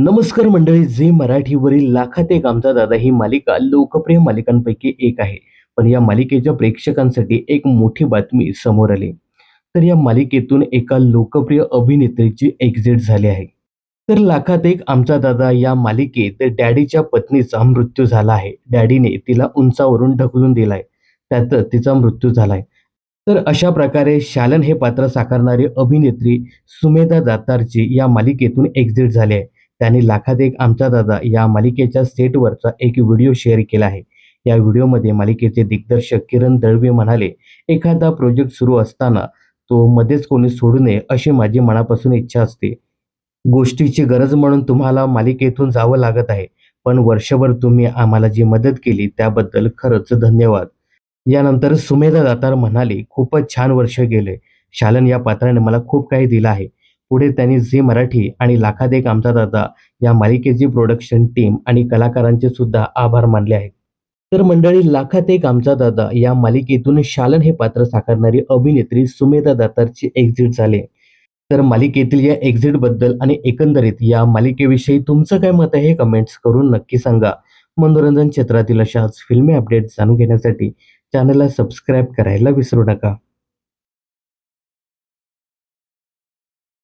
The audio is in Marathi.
नमस्कार मंडळी झी मराठीवरील लाखात एक आमचा दादा ही मालिका लोकप्रिय मालिकांपैकी एक आहे. पण या मालिकेच्या प्रेक्षकांसाठी एक मोठी बातमी समोर आली. तर या मालिकेतून एका लोकप्रिय अभिनेत्रीची एक्झिट झाली आहे. तर लाखात एक आमचा दादा या मालिकेत डॅडीच्या पत्नीचा मृत्यू झाला आहे. डॅडीने तिला उंचावरून ढकलून दिलाय. त्यात तिचा मृत्यू झालाय. तर अशा प्रकारे शालन हे पात्र साकारणारी अभिनेत्री सुमेधा दातारची या मालिकेतून एक्झिट झाली आहे. त्यांनी लाखात एक आमचा दादा या मालिकेच्या सेटवरचा एक व्हिडिओ शेअर केला आहे. या व्हिडिओमध्ये मालिकेचे दिग्दर्शक किरण दळवे म्हणाले एखादा प्रोजेक्ट सुरू असताना तो मध्येच कोणी सोडू नये अशी माझी मनापासून इच्छा असते. गोष्टीची गरज म्हणून तुम्हाला मालिकेतून जावं लागत आहे पण वर्षभर तुम्ही आम्हाला जी मदत केली त्याबद्दल खरंच धन्यवाद. यानंतर सुमेधा दातार म्हणाले खूपच छान वर्ष गेले. शालन या पात्राने मला खूप काही दिलं आहे. पुढे त्यांनी झी मराठी आणि लाखात एक आमचा दादा या मालिकेची प्रोडक्शन टीम आणि कलाकारांचे सुद्धा आभार मानले आहेत. तर मंडळी लाखात एक आमचा दादा या मालिकेतून शालन हे पात्र साकारणारी अभिनेत्री सुमेधा दातारची एक्झिट झाले. तर मालिकेतील या एक्झिटबद्दल आणि एकंदरीत या मालिकेविषयी तुमचं काय मत आहे हे कमेंट्स करून नक्की सांगा. मनोरंजन क्षेत्रातील अशाच फिल्मी अपडेट्स जाणून घेण्यासाठी चॅनलला सबस्क्राईब करायला विसरू नका.